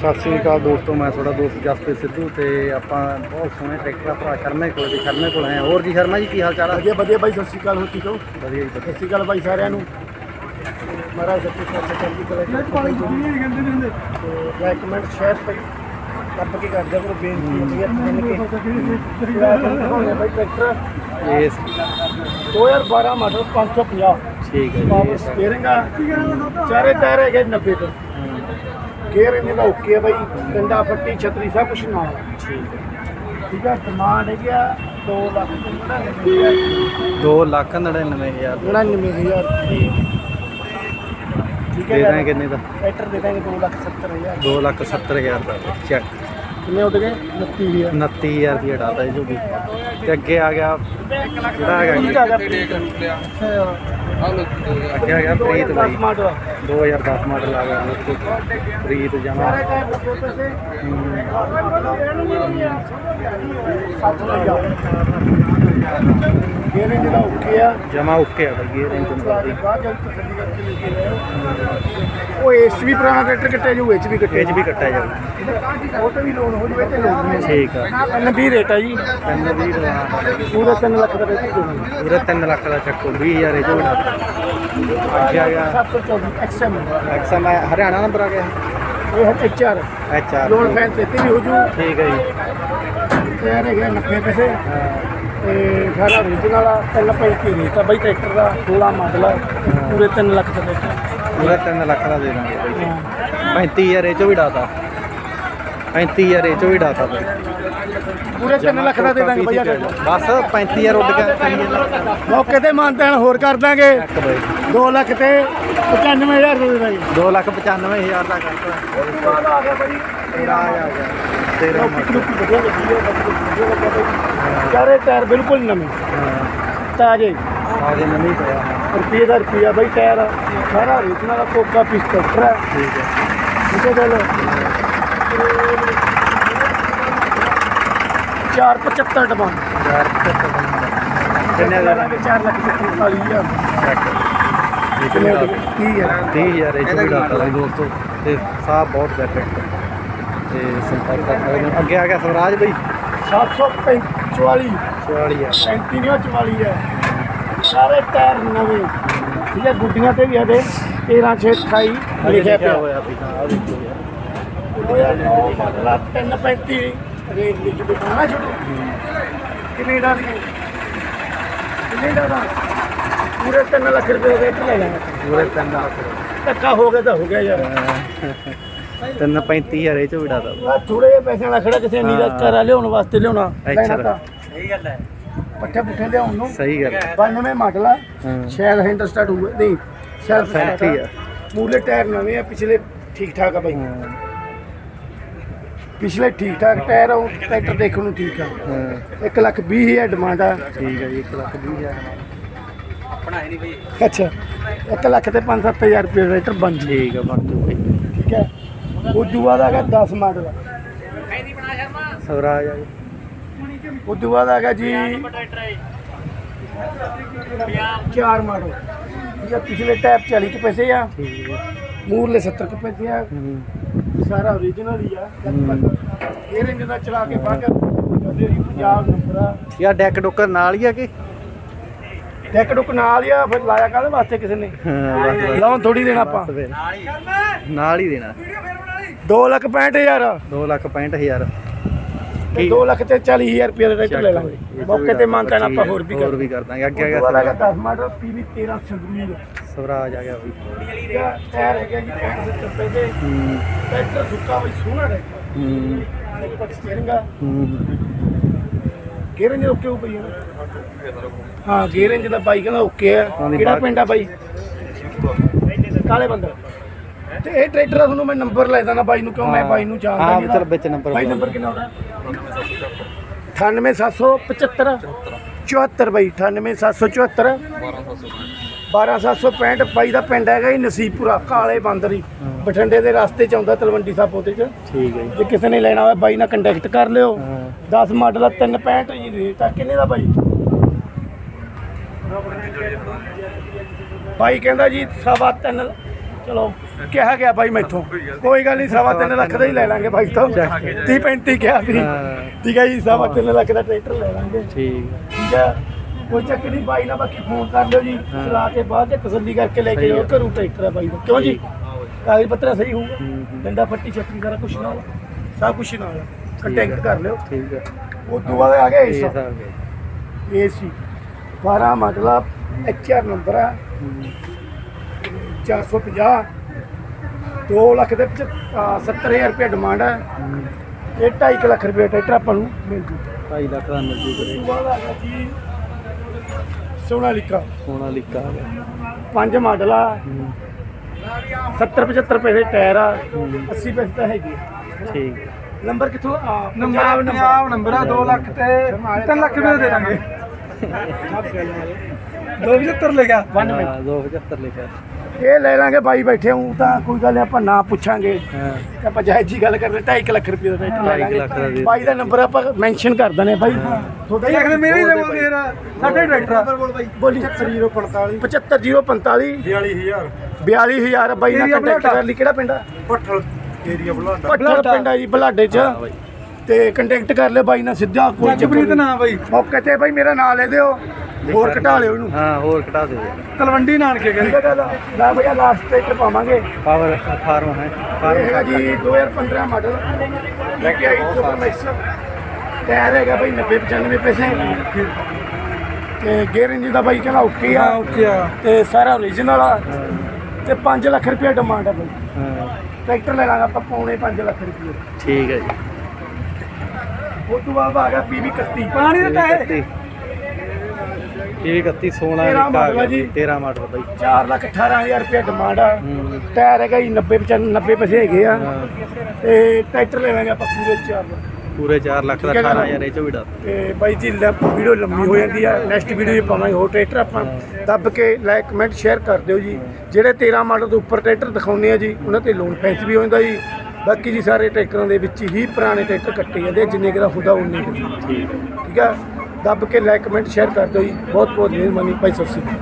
ਸਤਿ ਸ੍ਰੀ ਅਕਾਲ ਦੋਸਤੋ ਮੈਂ ਤੁਹਾਡਾ ਦੋਸਤ ਜਸਪ੍ਰੀਤ ਸਿੱਧੂ ਤੇ ਆਪਾਂ ਬਹੁਤ ਸੋਹਣੇ ਟਰੈਕਟਰ ਆ ਭਰਾ ਸ਼ਰਮਾ ਕੋਲ ਤੇ ਸ਼ਰਮਾ ਕੋਲ ਆਏ ਹਾਂ। ਹੋਰ ਜੀ ਸ਼ਰਮਾ ਜੀ ਕੀ ਹਾਲ ਚਾਲ ਆ? ਵਧੀਆ ਵਧੀਆ ਬਾਈ ਸਤਿ ਸ਼੍ਰੀ ਅਕਾਲ ਹੋ ਠੀਕ ਹੋ? ਵਧੀਆ ਜੀ ਸਤਿ ਵਧੀਆ ਸ਼੍ਰੀ ਅਕਾਲ ਬਾਈ ਸਾਰਿਆਂ ਨੂੰ। ਮਹਾਰਾਜ ਸੱਚੇ ਪਾਤਸ਼ਾਹ ਚੜ੍ਹਦੀ ਕਲਾ ਤੇ ਕਮੈਂਟ ਸ਼ੇਅਰ ਭਾਈ ਰੱਬ ਕੀ ਕਰਦੇ ਕੋਲ ਬੇਨਤੀ ਹੈ। ਜਿੰਨ ਕੇ ਹੋਣੇ ਬਾਈ ਟਰੈਕਟਰ ਇਸ 2012 ਮਾਡਲ 550 ਠੀਕ ਹੈ ਪਾਵਰ ਜੀ ਸਟੀਅਰਿੰਗ ਆ। ਚਾਰੇ ਟਾਇਰ ਹੈਗੇ 90 ਤੋਂ। ਗੇਅਰ ਇਹਨੇ ਦਾ ਓਕੇ ਆ ਬਾਈ ਡੰਡਾ ਫੱਟੀ ਛਤਰੀ ਸਭ ਕੁਝ ਨਾਲ। ਠੀਕ ਹੈ ਠੀਕ ਆ ਡਿਮਾਂਡ ਹੈਗੀ ਆ 2 ਲੱਖ ਤੇ 99 2 ਲੱਖ 99000 99000 ਠੀਕ। ਹੈ ਦੇ ਦਾਂਗੇ ਕਿੰਨੇ ਦਾ? ਟਰੈਕਟਰ ਦੇ ਦਾਂਗੇ 2 ਲੱਖ 70000 2 ਲੱਖ 70000 ਦਾ। ਚੈੱਕ ਕਿੰਨੇ ਉੱਡ ਗਏ? 29000 29000 ਦੀ ਹਟਾਤਾ ਇਹ ਜੋ ਵੀ। ਤੇ ਅੱਗੇ ਆ ਗਿਆ ਜਿਹੜਾ ਹੈਗਾ ਜੀ, ਆ ਗਿਆ ਪ੍ਰੀਤ? ਅੱਗੇ ਆ ਗਿਆ ਪ੍ਰੀਤ ਬਾਈ। 10 ਮਾਡਲ 2010 ਮਾਡਲ ਆ ਗਿਆ। ਪ੍ਰੀਤ ਜਮਾ। ਗੇਰੇ ਜਿਹੜਾ ਓਕੇ ਆ। ਜਮਾ ਓਕੇ ਆ ਬਾਈ ਇਹ ਰੇਂਜ ਸਾਰੀ ਬਾਅਦ ਜਦ ਤਸੱਲੀ ਕਰਕੇ ਲੈ ਕੇ ਆਏ ਉਹ ਏਸ ਵੀ ਪੁਰਾਣਾ ਟਰੈਕਟਰ ਕੱਟਿਆ ਜੋ ਵਿੱਚ ਵੀ ਕੱਟਿਆ ਇਹ 'ਚ ਵੀ ਕੱਟਿਆ ਜਾਊ। ਉਹ ਤੇ ਵੀ ਲੋਨ ਹੋ ਜਵੇ ਤੇ ਲੋਨ ਠੀਕ ਆ। ਪਹਿਲਾਂ 20 ਰੇਟ ਆ ਜੀ। ਵੀਹ ਦਾ ਪੂਰਾ 3 ਲੱਖ ਦਾ ਰੇਟ ਦੇਣਾ ਪੂਰਾ 3 ਲੱਖ ਦਾ ਚੱਕੋ 20000 ਇਹ ਜੋ ਬਣਾ ਅੱਗੇ ਆ ਗਿਆ। 724 ਐਕਸਐਮ ਐਕਸਐਮ ਹਰਿਆਣਾ ਨੰਬਰ ਆ ਗਿਆ। ਇਹ H R H R loan fan ਤੇ ਵੀ ਹੋ ਜੂ। ਠੀਕ ਹੈ ਜੀ। ਤੇ ਇਹ ਹੈਗੇ 90 ਪੈਸੇ। ਤੇ ਸਾਰਾ ਓਰੀਜਨਲ ਆ 335 ਰੇਟ ਆ ਬਾਈ ਟਰੈਕਟਰ ਦਾ 16 ਮਾਡਲ ਆ ਪੂਰੇ 3 ਲੱਖ ਦਾ ਰੇਟ ਪੂਰਾ 3 ਲੱਖ ਦਾ ਦੇ ਦਾਂਗੇ ਬਾਈ। 35000 ਇਹ ਚੋਂ ਵੀ ਡਾਤਾ। 35000 ਇਹ ਚੋਂ ਵੀ ਡਾਤਾ ਬਾਈ। ਪੂਰੇ 3 ਲੱਖ ਦਾ ਦੇ ਦਾਂਗੇ ਟਰੈਕਟਰ ਬਸ 35000 ਉੱਡ ਗਿਆ। 3 ਲੱਖ ਮੌਕੇ ਤੇ ਮਾਨਤਾਨ ਹੋਰ ਕਰ ਦਾਂਗੇ। ਚੱਕ ਬਾਈ। 2 ਲੱਖ ਤੇ 95000 ਦੇ ਦਾਂਗੇ। 2 ਲੱਖ 95000 ਦਾ ਕਰਤਾ ਆ ਗਿਆ ਬਾਈ। ਤੇਰਾ ਆ ਗਿਆ। ਤੇਰਾ ਲੋਕੀ ਲੋਕੀ ਵਧੀਆ ਲੱਗੀ ਹੈ ਬਾਕੀ ਵਧੀਆ ਲੱਗਾ ਬਾਈ ਚਾਰੇ ਟਾਇਰ ਬਿਲਕੁਲ ਨਵੇਂ ਹਾਂ ਤਾਜ਼ੇ ਆਗੇ ਨਵੀਂ ਪਿਆ ਰੁਪਏ ਦਾ ਰੁਪਿਆ ਬਾਈ ਟਾਇਰ ਸਾਰਾ ਓਰੀਜਨਲ ਦਾ ਕੋਕਾ ਪੀਸ ਟਰੈਕਟਰ ਹੈ ਠੀਕ ਹੈ ਠੀਕ ਹੈ ਗੱਲ 475 ਡਿਮਾਂਡ ਯਾਰ ਕਿੰਨੇ ਦਾ ਲਾਂਗੇ 4 ਲੱਖ ਤੇ 45000 ਇਹ ਕਿੰਨੇ ਕਿੰਨੇ ਹੋ ਦਾ ਗਏ? ਤੀਹ ਹਜ਼ਾਰ 30000 ਇਹ ਚੋਂ ਵੀ ਡਾਤਾ ਸੀ ਦੋਸਤੋ ਤੇ ਸਾਹ ਬਹੁਤ ਬੈਟਰ ਤੇ ਸੰਪਰਕ ਕਰ ਸਕਦੇ ਹੋ। ਅੱਗੇ ਆ ਗਿਆ ਸਵਰਾਜ ਬਈ। 744 44 ਆ। 37 ਨਹੀਂ 44 ਹੈ। ਸਾਰੇ ਟਾਇਰ ਨਵੇਂ। ਠੀਕ ਹੈ ਗੁੱਡੀਆਂ ਤੇ ਵੀ ਹਦੇ 13 6 28 ਲਿਖਿਆ ਪਿਆ। ਹੋਇਆ ਵੀ ਹਾਂ ਆ ਦੇਖੋ ਯਾਰ। 2009 ਮਾਡਲ 335 ਰੇਟ ਲਿਖ ਛੋਟੂ ਦਾ ਦਾ ਪੂਰੇ 3 ਲੱਖ ਰੁਪਏ ਦੇ ਰੇਟ ਲੈ ਲੈਣਾ ਪੂਰੇ 3 ਲੱਖ ਧੱਕਾ ਹੋ ਗਿਆ ਤਾਂ ਹੋ ਗਿਆ ਯਾਰ। ਤਿੰਨ 35000 ਇਹ ਚੋਂ ਵੀ ਡਾਤਾ ਆ ਥੋੜੇ ਜਿਹੇ ਪੈਸਿਆਂ ਦਾ ਖੜਾ ਕਿਸੇ ਨੀਰਾ ਕਰਾ ਲਿਆਉਣ ਵਾਸਤੇ ਲਿਆਉਣਾ। ਅੱਛਾ। ਲੈਣਾ ਤਾਂ। ਸਹੀ ਗੱਲ ਹੈ। ਪੱਠੇ ਪੁੱਠੇ ਲਿਆਉਣ ਨੂੰ। ਸਹੀ ਗੱਲ ਹੈ। 92 ਮਾਡਲ ਆ। ਸ਼ਾਇਦ ਹੈਂਡਲ ਸਟਾਰਟ ਹੋਊਗਾ। ਨਹੀਂ ਸ਼ਾਇਦ ਹੀ ਆ। ਮੂਲੇ ਟਾਇਰ ਨਵੇਂ ਆ ਪਿਛਲੇ ਠੀਕ ਠਾਕ ਆ ਬਾਈ। ਪਿਛਲੇ ਠੀਕ ਠਾਕ ਟਾਇਰ ਆ ਉਹ ਟਰੈਕਟਰ ਦੇਖਣ ਨੂੰ ਠੀਕ ਆ। ਹਾਂ। 1 ਲੱਖ 20 ਹਜ਼ਾਰ ਡਿਮਾਂਡ ਆ। ਠੀਕ ਹੈ ਜੀ 1 ਲੱਖ 20000 ਅੱਛਾ। 1 ਲੱਖ ਤੇ 5-7000 ਰੁਪਏ ਟਰੈਕਟਰ ਬਣ ਠੀਕ ਬਣ ਜੂ ਬਈ। ਠੀਕ ਹੈ। ਉਦੋਂ ਬਾਅਦ ਆ ਗਿਆ 10 ਮਾਡਲ। ਸਵਰਾਜ ਆ ਗਿਆ। ਉਦੋਂ ਬਾਅਦ ਆ ਗਿਆ ਜੀ 4 ਮਾਡਲ। ਠੀਕ ਹੈ ਪਿਛਲੇ ਟਾਇਰ 40 ਕੁ ਪੈਸੇ ਆ। ਠੀਕ ਹੈ ਮੂਰਲੇ 70 ਕੁ ਪੈਸੇ ਆ। ਸਾਰਾ ਓਰੀਜਨਲ ਹੀ ਆ। ਇਹ ਰੇਂਜ ਦਾ ਚਲਾ ਕੇ ਸੀ ਪੰਜਾਬ ਨੰਬਰ ਆ। ਯਾਰ ਡੈਕ ਡੁੱਕਰ ਨਾਲ ਹੀ ਆ ਕਿ? ਡੈਕ ਡੁੱਕ ਨਾਲ ਹੀ ਆ ਫਿਰ ਲਾਇਆ ਕਾਹਦੇ ਵਾਸਤੇ ਕਿਸੇ ਨੇ? ਲਾਉਣ ਥੋੜੀ ਦੇਣਾ ਆਪਾਂ। ਨਾਲ ਹੀ। ਦੇਣਾ। 2 ਲੱਖ 65000 2 ਲੱਖ 65000 ਤੇ 2 ਲੱਖ ਤੇ 40000 ਰੁਪਏ ਦਾ ਟਰੈਕਟਰ ਲੈ ਲਾਂਗੇ। ਮੌਕੇ ਤੇ ਮੰਨਤਾ ਨਾ ਆਪਾਂ ਹੋਰ ਵੀ ਹੋਰ ਕਰ ਵੀ ਕਰ ਦਾਂਗੇ। ਅੱਗੇ ਆ ਅੱਗੇ ਗਿਆ। ਗਿਆ 10 ਮਾਡਲ ਪੀਵੀ 13 ਸੰਗਰੂਰ ਸਵਰਾਜ ਆ ਗਿਆ ਬਈ ਠੀਕ ਆ ਟਾਇਰ ਹੈਗਾ ਜੀ 65 ਪੈਸੇ ਹੂੰ। ਟਰੈਕਟਰ ਸੁੱਕਾ ਬਈ ਸੋਹਣਾ ਟਰੈਕਟਰ। ਹੂੰ। ਇੱਕ ਸਟੀਅਰਿੰਗ ਆ। ਹੂੰ। ਗੇਅਰਿੰਗ ਓਕੇ ਹੋ ਪਈ ਆ ਹਾਂ ਗੇਅਰਿੰਗ ਦਾ ਬਾਈ ਕਹਿੰਦਾ ਓਕੇ ਆ। ਹਾਂਜੀ, ਕਿਹੜਾ ਪਿੰਡ ਆ ਬਾਈ? ਕਾਲੇ ਬੰਦਰ। ਤੇ ਇਹ ਟਰੈਕਟਰ ਦਾ ਤੁਹਾਨੂੰ ਮੈਂ ਨੰਬਰ ਲੈ ਦਾਂ ਬਾਈ ਨੂੰ ਕਿਉਂ ਮੈਂ ਬਾਈ ਨੂੰ ਜਾਣਦਾ ਹਾਂ, ਨਹੀਂ ਚੱਲ ਵਿੱਚ number ਬਾਈ। ਨੰਬਰ ਕਿੰਨਾ ਉਹਦਾ? 98775 74 ਬਾਈ 98774 12765 ਬਾਈ ਦਾ ਪਿੰਡ ਹੈਗਾ ਜੀ ਨਸੀਬਪੁਰਾ ਕਾਲੇ ਬੰਦਰ। ਹੀ। ਬਠਿੰਡੇ ਦੇ ਰਸਤੇ ਚ ਆਉਂਦਾ ਤਲਵੰਡੀ ਸਾਬੋ ਤੇ ਚ। ਠੀਕ ਹੈ ਜੀ। ਜੇ ਕਿਸੇ ਨੇ ਲੈਣਾ ਹੋਵੇ ਬਾਈ ਨਾਲ ਕੰਟੈਕਟ ਕਰ ਲਿਓ। ਹਾਂ। 10 ਮਾਡਲ ਆ 365 ਜੀ ਰੇਟ ਆ ਕਿੰਨੇ ਦਾ ਬਾਈ? ਬਾਈ ਕਹਿੰਦਾ ਜੀ ਸਵਾ ਤਿੰਨ ਚਲੋ ਕਿਹਾ ਗਿਆ ਬਾਈ ਮੈਥੋਂ। ਕੋਈ ਗੱਲ ਨਹੀਂ ਸਵਾ ਤਿੰਨ ਲੱਖ ਦਾ ਹੀ ਲੈ ਲਾਂਗੇ ਬਾਈ ਤੋਂ। 30 35 ਕਿਹਾ ਸੀ। ਠੀਕ ਹੈ ਜੀ ਸਵਾ ਤਿੰਨ ਲੱਖ ਦਾ ਟਰੈਕਟਰ ਲੈ ਲਾਂਗੇ। ਠੀਕ। ਠੀਕ ਹੈ। ਕੋਈ ਚੱਕ ਨਹੀਂ ਬਾਈ ਨਾਲ ਬਾਕੀ ਫੋਨ ਕਰ ਲਿਓ ਜੀ। ਚਲਾ ਕੇ ਬਾਅਦ ਚ ਤਸੱਲੀ ਕਰਕੇ ਲੈ ਕੇ ਸਹੀ ਜਾਓ। ਘਰੋਂ ਟਰੈਕਟਰ ਹੈ ਬਾਈ ਦਾ। ਕਿਉਂ ਜੀ? ਕਾਗਜ਼ ਪੱਤਰ ਸਹੀ ਹੋਊਗਾ। ਡੰਡਾ ਪੱਟੀ ਛੱਤਰੀ ਸਾਰਾ ਕੁਝ ਨਾਲ। ਸਭ ਕੁਝ ਨਾਲ। ਕੰਟੈਕਟ ਕਰ ਲਿਓ। ਠੀਕ ਹੈ। ਉਸ ਤੋਂ ਬਾਅਦ ਆ ਗਿਆ ਏਸ ਏਸੀ 12 ਮਾਡਲ ਐਚਆਰ ਨੰਬਰ ਆ। 450 2 ਲੱਖ ਦੇ 70000 ਰੁਪਏ ਡਿਮਾਂਡ ਹੈ। ਇਹ 2.5 ਲੱਖ ਰੁਪਏ ਟਰੈਕਟਰ ਆਪਾਂ ਨੂੰ ਮਿਲ ਜੂ। 2.5 ਲੱਖ ਦਾ ਮਿਲ ਜੂ ਕਰੇ। ਗਿਆ ਜੀ ਸੋਨਾਲੀਕਾ। ਸੋਨਾ ਲਿਖਾ ਆ ਗਿਆ। ਪੰਜ ਮਾਡਲ ਆ। ਹੂੰ, 70 75 ਪੈਸੇ ਟਾਇਰ ਆ। 80 ਪੈਸੇ ਤਾਂ ਹੈਗੇ। ਠੀਕ। ਨੰਬਰ ਕਿੱਥੋਂ ਆ? Number Punjab number. ਆ 2 ਲੱਖ ਤੇ 3 ਲੱਖ ਰੁਪਏ ਦੇ ਦਾਂਗੇ। 275 ਲੈ ਗਿਆ। One minute. ਹਾਂ 275 ਲਿਖਿਆ ਇਹ ਲੈ ਲਾਂਗੇ ਬਾਈ ਬੈਠੇ ਹੂੰ ਤਾਂ ਕੋਈ ਗੱਲ ਨੀ ਆਪਾਂ ਨਾ ਪੁੱਛਾਂਗੇ। ਹਾਂ। ਤੇ ਆਪਾਂ ਜਾਇਜ਼ ਜੀ ਗੱਲ ਕਰਦੇ 2.5 ਲੱਖ ਰੁਪਏ ਦਾ ਟਰੈਕਟਰ ਲੈ ਢਾਈ ਕੁ ਲੱਖ ਦਾ ਲਾਂਗੇ ਦੇ ਬਾਈ ਦਾ ਨੰਬਰ ਆਪਾਂ ਮੈਂਸ਼ਨ ਕਰ ਦਨੇ ਬਾਈ। ਬਈ ਅਗਲੇ ਮੇਰੇ ਹੀ ਦੇਵੋ ਫੇਰ ਸਾਡੇ ਟਰੈਕਟਰ ਬੋਲੀ 70045 75045 42000 42000 ਬਾਈ ਨਾਲ ਏਰੀਆ ਕੰਟੈਕਟ ਬੁਲਾਡਾ। ਕਰ ਲਈ ਕਿਹੜਾ ਪਿੰਡ ਆ? ਪੱਠਲ ਏਰੀਆ ਬੁਲਾਡਾ ਪੱਠਲ ਪਿੰਡ ਆ ਜੀ ਬਲਾਡੇ ਚ। ਹਾਂ ਤੇ ਕੰਟੈਕਟ ਕਰ ਲਿਓ ਬਾਈ ਨਾਲ ਸਿੱਧਾ ਕੋਈ ਚੱਕਰ ਜਗਪ੍ਰੀਤ ਨੀ। ਨਾ ਬਈ। ਮੌਕੇ ਤੇ ਬਾਈ ਮੇਰਾ ਨਾਂ ਲੈ ਦਿਓ। ਹੋਰ ਘਟਾ ਲਿਓ ਇਹਨੂੰ। ਹਾਂ ਹੋਰ ਘਟਾ ਦੇ ਤਲਵੰਡੀ ਨਾਨਕੇ ਕਹਿੰਦੇ। ਲੈ ਭਈਆ ਲਾਸਟ ਟਰੈਕਟਰ ਪਾਵਾਂਗੇ। ਪਾਵਰ ਫਾਰਮ ਹੈ। ਫਾਰਮ ਹੈਗਾ ਜੀ 2015 ਮਾਡਲ ਲੈ ਕੇ ਆਈ ਸੁਪਰ ਮੈਕਸ ਟਾਇਰ ਹੈਗਾ ਬਾਈ 90 95 ਪੈਸੇ। ਤੇ ਗੇਅਰ ਇੰਜਨ ਦਾ ਬਾਈ ਕਹਿੰਦਾ ਓਕੇ ਆ। ਓਕੇ ਆ। ਤੇ ਸਾਰਾ ਓਰੀਜਨਲ ਆ। ਤੇ 5 ਲੱਖ ਰੁਪਏ ਡਿਮਾਂਡ ਆ ਬਾਈ। ਹਾਂ। ਟਰੈਕਟਰ ਲੈ ਲਾਂਗਾ ਆਪਾਂ ਪੌਣੇ 5 ਲੱਖ ਰੁਪਏ ਠੀਕ ਹੈ ਜੀ। ਉਸ ਤੋਂ ਬਾਅਦ ਆ ਗਿਆ ਪੀਵੀ 31 ਪਾਣੀ ਦਾ ਟਾਇਰ ਇਹ 31 ਸੋਨਾ ਤੇਰਾਂ ਲਿਖਾ ਆ ਮਾਡਲ ਆ ਗਿਆ ਜੀ। 13 ਮਾਡਲ ਬਾਈ। 4 ਲੱਖ 18000 ਰੁਪਏ ਡਿਮਾਂਡ ਆ। ਹੂੰ। ਟਾਇਰ ਹੈਗਾ ਜੀ 90 95 90 ਪੈਸੇ ਹੈਗੇ ਆ। ਹਾਂ। ਤੇ ਟਰੈਕਟਰ ਲੈ ਲਾਂਗੇ ਆਪਾਂ ਪੂਰੇ 4 ਲੱਖ। ਪੂਰੇ 4 ਲੱਖ ਦਾ ਠੀਕ ਹੈ ਗੱਲ। 18000 ਇਹ ਚੋਂ ਵੀ ਡਰ ਤੇ ਬਾਈ ਜੀ ਵੀਡੀਓ ਲੰਮੀ ਹੋ ਜਾਂਦੀ ਆ। ਨੈਕਸਟ ਵੀਡੀਓ 'ਚ ਪਾਵਾਂਗੇ ਹੋਰ ਟਰੈਕਟਰ ਆਪਾਂ। ਦੱਬ ਕੇ ਲਾਈਕ ਕਮੈਂਟ ਸ਼ੇਅਰ ਕਰ ਦਿਓ ਜੀ। ਜਿਹੜੇ 13 ਮਾਡਲ ਤੋਂ ਉੱਪਰ ਟਰੈਕਟਰ ਦਿਖਾਉਂਦੇ ਆ ਜੀ ਉਹਨਾਂ ਤੇ ਲੋਨ ਫੈਂਸ ਵੀ ਹੋ ਜਾਂਦਾ ਜੀ। ਬਾਕੀ ਜੀ ਸਾਰੇ ਟਰੈਕਟਰਾਂ ਦੇ ਵਿੱਚ ਹੀ ਪੁਰਾਣੇ ਟਰੈਕਟਰ ਕੱਟੇ ਜਾਂਦੇ ਆ, ਜਿੰਨੇ ਕੁ ਦਾ ਹੁੰਦਾ ਉਨੇ ਕੁ ਠੀਕ ਆ? ਦੱਬ ਕੇ ਲਾਈਕ ਕਮੈਂਟ ਸ਼ੇਅਰ ਕਰ ਦਿਓ ਜੀ। ਬਹੁਤ ਬਹੁਤ ਮਿਹਰਬਾਨੀ ਭਾਈ ਸਤਿ ਸ਼੍ਰੀ ਅਕਾਲ।